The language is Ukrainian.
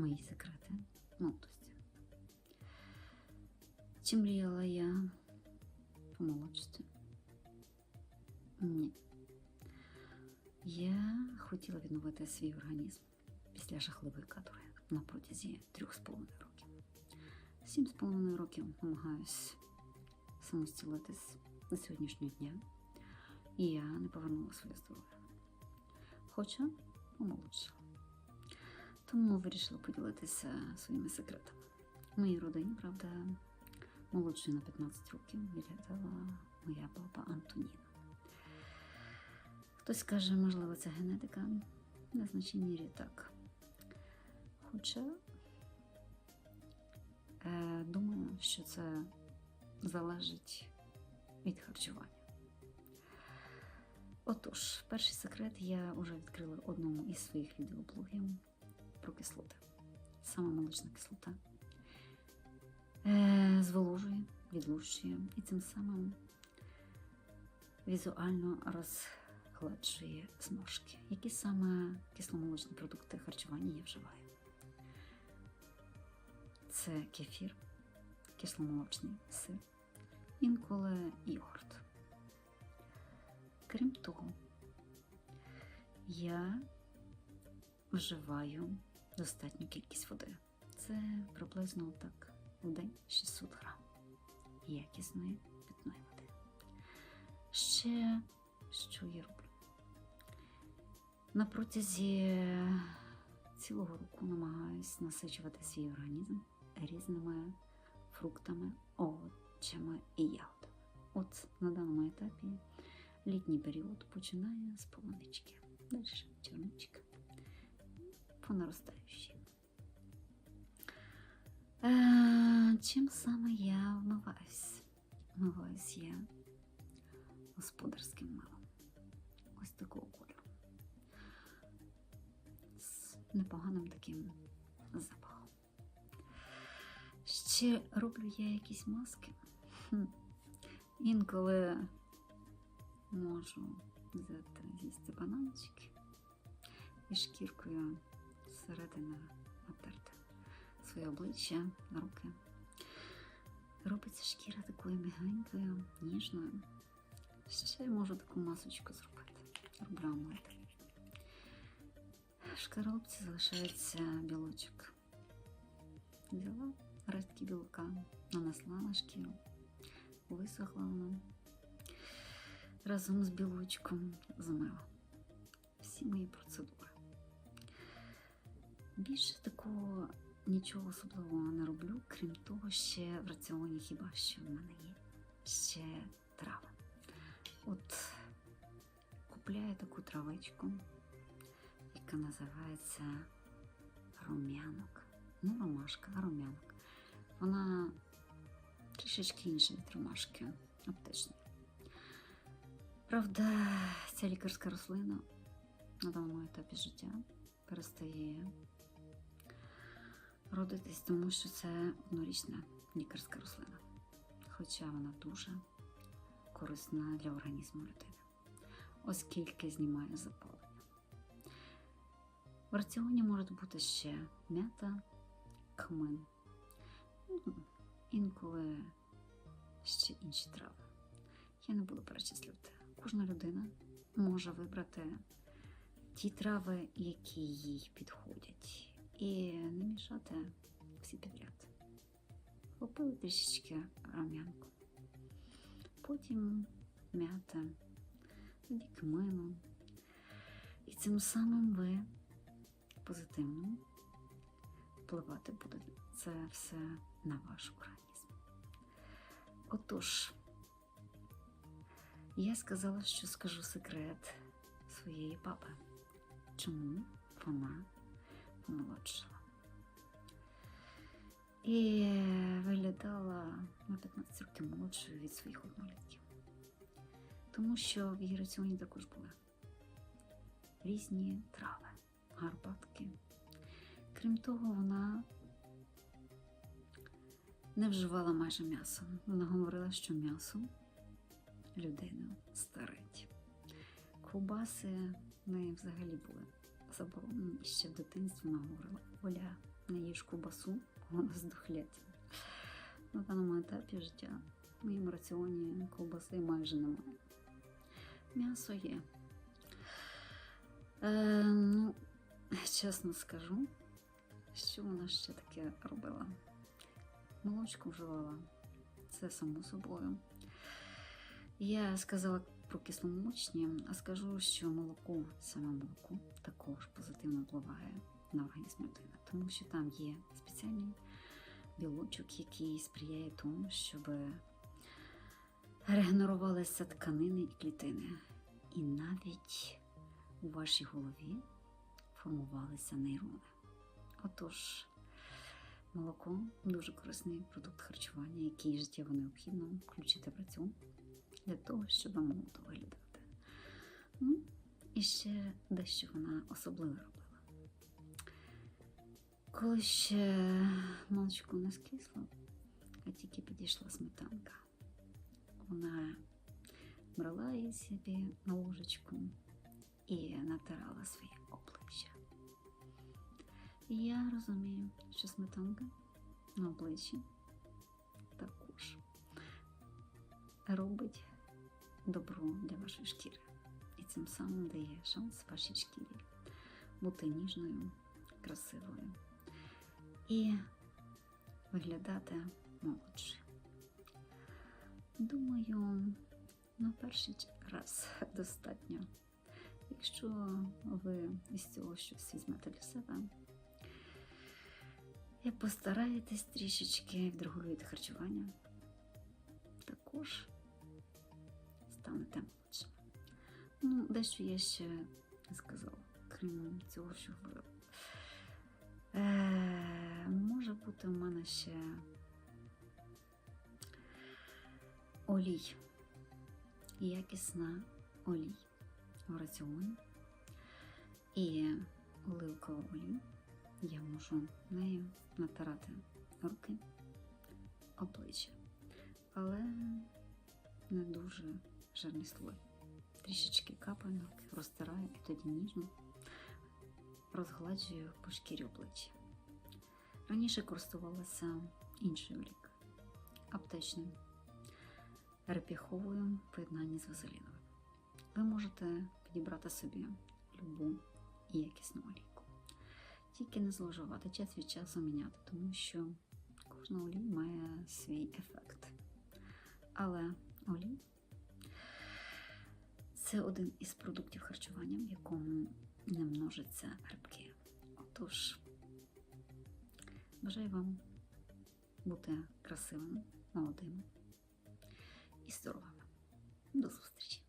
мої секрети молодості. Чи мріяла я помолодшити? Ні. Я хотіла відновити свій організм після жахливої катури на протязі трьох з половиною років. Сім з половиною років намагаюсь самостілитись до сьогоднішнього дня, і я не повернула своє здоров'я. Хоча помолодшала. Тому вирішила поділитися своїми секретами. Моїй родині, правда, молодшою на 15 років виглядала моя баба Антоніна. Хтось каже, можливо, це генетика. На значній мірі так. Хоча е, думаю, що це залежить від харчування. Отож, перший секрет я вже відкрила в одному із своїх відеоблогів про кислоти. Саме молочна кислота е, зволожує, відлущує і цим самим візуально розгладжує зморшки. Які саме кисломолочні продукти харчування я вживаю? Це кефір, кисломолочний сир, інколи йогурт. Крім того, я вживаю достатню кількість води. Це приблизно так в день 600 грам якісної питної води. Ще що я роблю? На протязі цілого року намагаюсь насичувати свій організм різними фруктами, овочами і ягодами. От на даному етапі літній період починає з полунички, далі чорничка, по наростаючій. Е, чим саме я вмиваюсь? Вмиваюсь я господарським милом. Ось такого кольору. З непоганим таким запахом. Ще роблю я якісь маски. Хм. Інколи можу взяти з'їсти бананчики і шкіркою зсередини натерти своє обличчя, руки. Робиться шкіра такою м'ягенькою, ніжною. Ще можу таку масочку зробити. Роблю омлет. В шкаралупці залишається білочок. Взяла рештки білка, нанесла на шкіру, висохла вона. Разом з білочком змила всі мої процедури. Більше такого нічого особливого не роблю, крім того, ще в раціоні хіба що в мене є ще трави. От купляю таку травичку, яка називається рум'янок. Не ромашка, а рум'янок. Вона трішечки інша від ромашки, аптечної. Правда, ця лікарська рослина на даному етапі життя перестає родитись, тому що це однорічна лікарська рослина. Хоча вона дуже корисна для організму людини, оскільки знімає запалення. В раціоні можуть бути ще м'ята, кмин, ну, інколи ще інші трави. Я не буду перечислювати. Кожна людина може вибрати ті трави, які їй підходять, і не мішати всі підряд. Купили трішечки рам'янку, потім м'ята, тоді кмину. І цим самим ви позитивно впливати буде це все на ваш організм. Отож, я сказала, що скажу секрет своєї папи. Чому вона помолодшала? І виглядала на 15 років молодшою від своїх однолітків. Тому що в її раціоні також були різні трави, гарбатки. Крім того, вона не вживала майже м'ясо. Вона говорила, що м'ясо людину старить. Ковбаси в неї взагалі були заборонені. І ще в дитинстві вона говорила, Оля, не їж ковбасу, вона здохляться. На даному етапі життя в моєму раціоні ковбаси майже немає. М'ясо є. Е, ну, чесно скажу, що вона ще таке робила. Молочку вживала, це само собою. Я сказала про кисломолочні, а скажу, що молоко, саме молоко, також позитивно впливає на організм людини, тому що там є спеціальний білочок, який сприяє тому, щоб регенерувалися тканини і клітини. І навіть у вашій голові формувалися нейрони. Отож, молоко дуже корисний продукт харчування, який життєво необхідно включити раціон для того, щоб молодо виглядати. Ну, і ще дещо вона особливе робила. Коли ще молочко не скисло, а тільки підійшла сметанка, вона брала її собі на ложечку і натирала своє обличчя. І я розумію, що сметанка на обличчі також робить добро для вашої шкіри. І цим самим дає шанс вашій шкірі бути ніжною, красивою і виглядати молодшою. Думаю, на перший раз достатньо. Якщо ви із цього щось візьмете для себе, і постараєтесь трішечки відрегулювати харчування, також станете молодшим. Ну, дещо я ще не сказала, крім цього, що говорила. Е, може бути в мене ще олій, якісна олій в раціоні і оливкову олію. Я можу нею натирати руки, обличчя, але не дуже жирний слой. Трішечки капаю розтираю і тоді ніжно розгладжую по шкірі обличчя. Раніше користувалася іншою лік аптечним репіховою в поєднанні з вазеліновим. Ви можете підібрати собі любу і якісну олійку. Тільки не зловживати, час від часу міняти, тому що кожна олій має свій ефект. Але олій це один із продуктів харчування, в якому не множаться грибки. Отож, бажаю вам бути красивими, молодими і здоровими. До зустрічі!